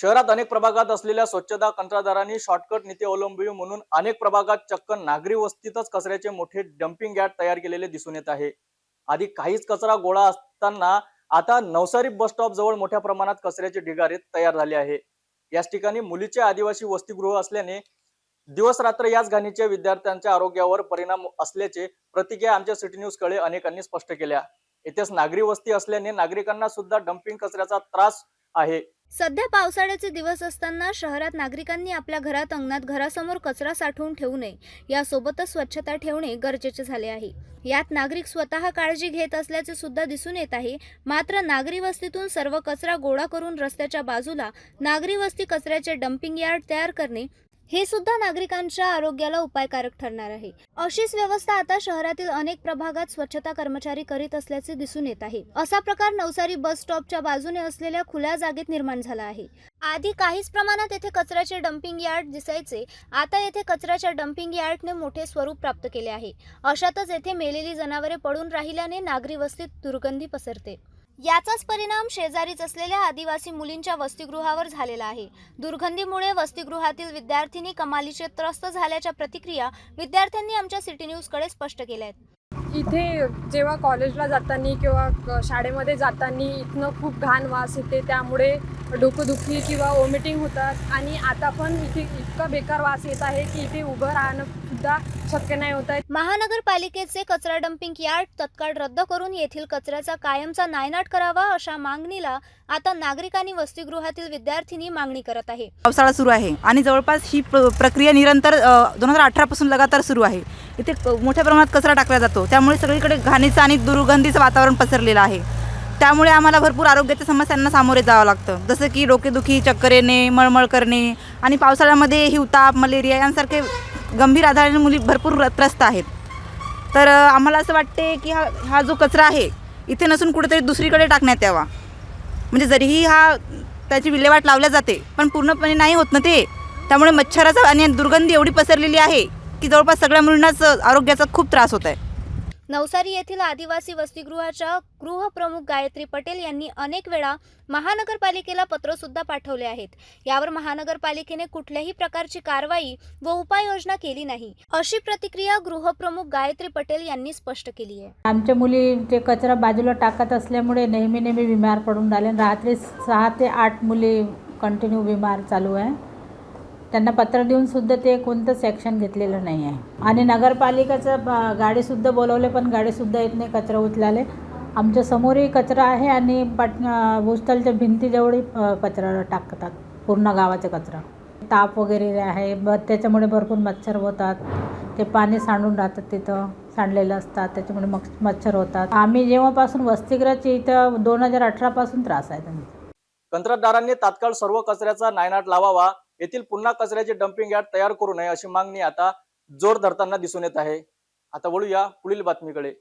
शहरात अनेक प्रभागात असलेल्या स्वच्छता कंत्राटदारांनी शॉर्टकट नीती अवलंबली म्हणून अनेक प्रभागात चक्क नागरी वस्तीतच कचऱ्याचे मोठे डम्पिंग यार्ड तयार केलेले दिसून येत आहे. आधी काहीच कचरा गोळा असताना आता नवसारी बस स्टॉप जवळ मोठ्या प्रमाणात कचऱ्याचे ढिगारे तयार झाले आहे. याच ठिकाणी मुलीचे आदिवासी वसतिगृह असल्याने दिवस रात्र याच घाणीच्या विद्यार्थ्यांच्या आरोग्यावर परिणाम असल्याचे प्रतिक्रिया आमच्या सिटी न्यूजकडे अनेकांनी स्पष्ट केल्या. येथेच नागरी वस्ती असल्याने नागरिकांना सुद्धा डम्पिंग कचऱ्याचा त्रास आहे. सध्या पावसाळ्याचे दिवस असताना शहरात नागरिकांनी आपल्या घरात अंगणात घरासमोर कचरा साठवून ठेवू नये. यासोबतच स्वच्छता ठेवणे गरजेचे झाले आहे. यात नागरिक स्वतः काळजी घेत असल्याचे सुद्धा दिसून येत आहे. मात्र नागरी वस्तीतून सर्व कचरा गोळा करून रस्त्याच्या बाजूला नागरी वस्ती कचऱ्याचे डम्पिंग यार्ड तयार करणे हे सुद्धा नागरिकांच्या आरोग्याला उपायकारक ठरणार आहे. अशीच व्यवस्था आता शहरातील अनेक प्रभागात स्वच्छता कर्मचारी करीत असल्याचे दिसून येत आहे. असा प्रकार नवसारी बस स्टॉपच्या बाजूने असलेल्या खुल्या जागेत निर्माण झाला आहे. आधी काहीच प्रमाणात येथे कचऱ्याचे डम्पिंग यार्ड दिसायचे. आता येथे कचऱ्याच्या डम्पिंग यार्डने मोठे स्वरूप प्राप्त केले आहे. अशातच येथे मेलेली जनावरे पडून राहिल्याने नागरी वस्तीत दुर्गंधी पसरते. याचाच परिणाम शेजारीच असलेल्या आदिवासी मुलींच्या वसतिगृहावर झालेला आहे. दुर्गंधीमुळे वसतिगृहातील विद्यार्थिनी कमालीचे त्रस्त झाल्याच्या प्रतिक्रिया विद्यार्थ्यांनी आमच्या सिटी न्यूजकडे स्पष्ट केल्या आहेत इथे जेव्हा कॉलेजला जाताना किंवा क- शाळेमध्ये जाताना इथनं खूप घाण वास येते त्यामुळे डोकंदुखी किंवा वॉमिटिंग होतात. आणि आता पण इथे इतका बेकार वास येत आहे की इथे उभं राहणं सुद्धा शक्य नाही होत आहे. महानगरपालिकेचे कचरा डम्पिंग यार्ड तत्काळ रद्द करून येथील कचऱ्याचा कायमचा नायनाट करावा अशा मागणीला आता नागरिकांनी वसतिगृहातील विद्यार्थिनी मागणी करत आहे. पावसाळा सुरू आहे आणि जवळपास ही प्र प्रक्रिया निरंतर दोन हजार अठरापासून लगातार सुरू आहे. इथे मोठ्या प्रमाणात कचरा टाकला जातो. त्यामुळे सगळीकडे घाणीचं आणि दुर्गंधीचं वातावरण पसरलेलं आहे. त्यामुळे आम्हाला भरपूर आरोग्याच्या समस्यांना सामोरे जावं लागतं. जसं की डोकेदुखी चक्कर येणे मळमळ करणे आणि पावसाळ्यामध्ये हिवताप मलेरिया यांसारखे गंभीर आधाराने मुली भरपूर र- त्रस्त आहेत. तर आम्हाला असं वाटते की हा हा जो कचरा आहे इथे नसून कुठेतरी दुसरीकडे टाकण्यात यावा. म्हणजे जरीही हा त्याची विल्हेवाट लावल्या जाते पण पूर्णपणे नाही होत ना ते. त्यामुळे मच्छराचा आणि दुर्गंधी एवढी पसरलेली आहे की जवळपास सगळ्या मुलींनाच आरोग्याचा खूप त्रास होत आहे. नवसारी येथील आदिवासी वसतिगृहाच्या गृहप्रमुख गायत्री पटेल यांनी अनेक वेळा महानगरपालिकेला पत्र सुद्धा पाठवले आहेत. यावर महानगरपालिकेने कुठल्याही प्रकारची कारवाई व उपाययोजना केली नाही. अशी प्रतिक्रिया गृहप्रमुख गायत्री पटेल यांनी स्पष्ट केली आहे. आमच्या मुली ते कचरा बाजूला टाकत असल्यामुळे नेहमी नेहमी बिमार पडून राहिले. रात्री सहा ते आठ मुली कंटिन्यू बिमार चालू आहे. त्यांना पत्र देऊन सुद्धा ते कोणतंच ॲक्शन घेतलेलं नाही आहे. आणि नगरपालिकेचं गाडीसुद्धा बोलवले पण गाडीसुद्धा येत नाही कचरा उचलाले. आमच्या समोरही कचरा आहे आणि पाट भूस्थलच्या भिंतीजवळही कचरा टाकतात. पूर्ण गावाचा कचरा. ताप वगैरे आहे ब त्याच्यामुळे भरपूर मच्छर होतात. ते पाणी सांडून राहतात तिथं सांडलेलं असतात त्याच्यामुळे मग मच्छर होतात. आम्ही जेव्हापासून वसतिगृहाची इथं दोन हजार अठरापासून त्रास आहे. त्यांचा कंत्राटदारांनी तात्काळ सर्व कचऱ्याचा नायनाट लावावा येथील पुन्हा कचऱ्याचे डम्पिंग यार्ड तयार करू नये अशी मागणी आता जोर धरताना दिसून येत आहे. आता वळूया पुढील बातमीकडे.